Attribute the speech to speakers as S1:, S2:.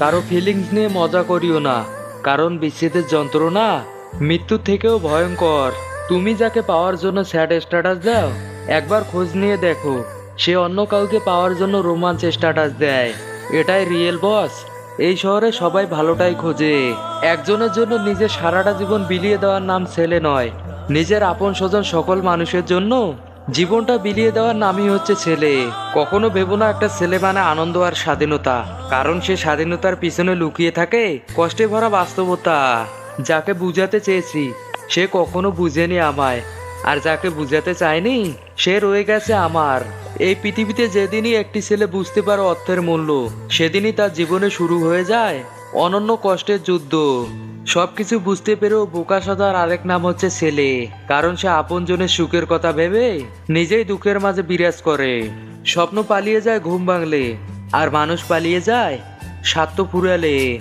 S1: কারও ফিলিংস নিয়ে মজা করিও না, কারণ বিচ্ছেদের যন্ত্রণা মৃত্যুর থেকেও ভয়ঙ্কর। তুমি যাকে পাওয়ার জন্য স্যাড স্ট্যাটাস দাও, একবার খোঁজ নিয়ে দেখো, সে অন্য কাউকে পাওয়ার জন্য রোমাঞ্চ স্ট্যাটাস দেয়। এটাই রিয়েল বস এই শহরে সবাই ভালোটাই খোঁজে। একজনের জন্য নিজের সারাটা জীবন বিলিয়ে দেওয়ার নাম ছেলে নয়, নিজের আপন স্বজন সকল মানুষের জন্য জীবনটা বিলিয়ে দেওয়ার নামই হচ্ছে ছেলে। কখনো ভেবো না একটা ছেলে মানে আনন্দ আর স্বাধীনতা। কারণ সে স্বাধীনতার পিছনে লুকিয়ে থাকে, কষ্টে ভরা বাস্তবতা। যাকে বুঝাতে চেয়েছি, সে কখনো বুঝেনি আমায়। আর যাকে বুঝাতে চায়নি, সে রয়ে গেছে আমার। এই পৃথিবীতে যেদিনই একটি ছেলে বুঝতে পারে অর্থের মূল্য, সেদিনই তার জীবনে শুরু হয়ে যায় অনন্য কষ্টের যুদ্ধ। সবকিছু বুঝতে পেরেও বোকা সদার আরেক নাম হচ্ছে ছেলে। কারণ সে আপনজনের সুখের কথা ভেবে নিজেই দুঃখের মাঝে বিরাজ করে। স্বপ্ন পালিয়ে যায় ঘুম ভাঙলে, আর মানুষ পালিয়ে যায় স্বার্থ ফুরালে